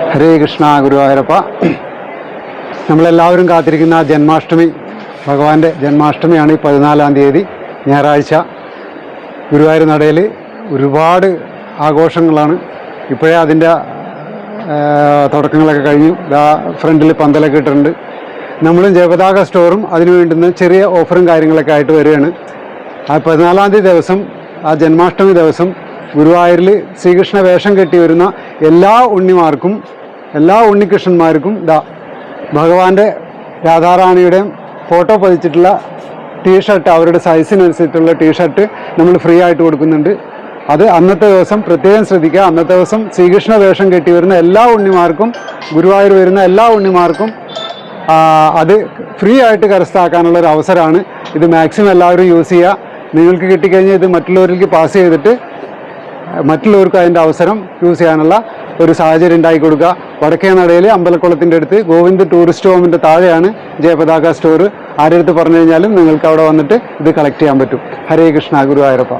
ഹരേ കൃഷ്ണ ഗുരുവായൂരപ്പ. നമ്മളെല്ലാവരും കാത്തിരിക്കുന്ന ജന്മാഷ്ടമി ഭഗവാന്റെ ജന്മാഷ്ടമിയാണ് ഈ പതിനാലാം തീയതി ഞായറാഴ്ച. ഗുരുവായൂർ നടയിൽ ഒരുപാട് ആഘോഷങ്ങളാണ്. ഇപ്പോഴേ അതിന്റെ തുടക്കങ്ങളൊക്കെ കഴിഞ്ഞു. ഫ്രണ്ടിൽ പന്തലൊക്കെ ഇട്ടിട്ടുണ്ട്. നമ്മളും ജയപതാക സ്റ്റോറും അതിനു വേണ്ടുന്ന ചെറിയ ഓഫറും കാര്യങ്ങളൊക്കെ ആയിട്ട് വരികയാണ്. ആ പതിനാലാം തീയതി ദിവസം ആ ജന്മാഷ്ടമി ദിവസം ഗുരുവായൂരിൽ ശ്രീകൃഷ്ണ വേഷം കെട്ടി വരുന്ന എല്ലാ ഉണ്ണിമാർക്കും എല്ലാ ഉണ്ണികൃഷ്ണന്മാർക്കും ദാ ഭഗവാന്റെ രാധാറാണിയുടെയും ഫോട്ടോ പതിച്ചിട്ടുള്ള ടീഷർട്ട് അവരുടെ സൈസിനനുസരിച്ചുള്ള ടീഷർട്ട് നമ്മൾ ഫ്രീ ആയിട്ട് കൊടുക്കുന്നുണ്ട്. അത് അന്നത്തെ ദിവസം പ്രത്യേകം ശ്രദ്ധിക്കുക. അന്നത്തെ ദിവസം ശ്രീകൃഷ്ണ വേഷം കെട്ടി വരുന്ന എല്ലാ ഉണ്ണിമാർക്കും ഗുരുവായൂർ വരുന്ന എല്ലാ ഉണ്ണിമാർക്കും അത് ഫ്രീ ആയിട്ട് കരസ്ഥാക്കാനുള്ള ഒരു അവസരമാണ്. ഇത് മാക്സിമം എല്ലാവരും യൂസ് ചെയ്യുക. നിങ്ങൾക്ക് കിട്ടിക്കഴിഞ്ഞാൽ ഇത് മറ്റുള്ളവരിലേക്ക് പാസ് ചെയ്തിട്ട് മറ്റുള്ളവർക്കും അതിന്റെ അവസരം യൂസ് ചെയ്യാനുള്ള ഒരു സാഹചര്യം ഉണ്ടാക്കി കൊടുക്കുക. വടക്കേ നടയിലെ അമ്പലക്കുളത്തിന്റെ അടുത്ത് ഗോവിന്ദ് ടൂറിസ്റ്റ് ഹോമിന്റെ താഴെയാണ് ജയപതാക സ്റ്റോർ ആരുടെ അടുത്ത് പറഞ്ഞു കഴിഞ്ഞാലും നിങ്ങൾക്ക് അവിടെ വന്നിട്ട് ഇത് കളക്ട് ചെയ്യാൻ പറ്റും. ഹരേ കൃഷ്ണ ഗുരുവായൂരപ്പ.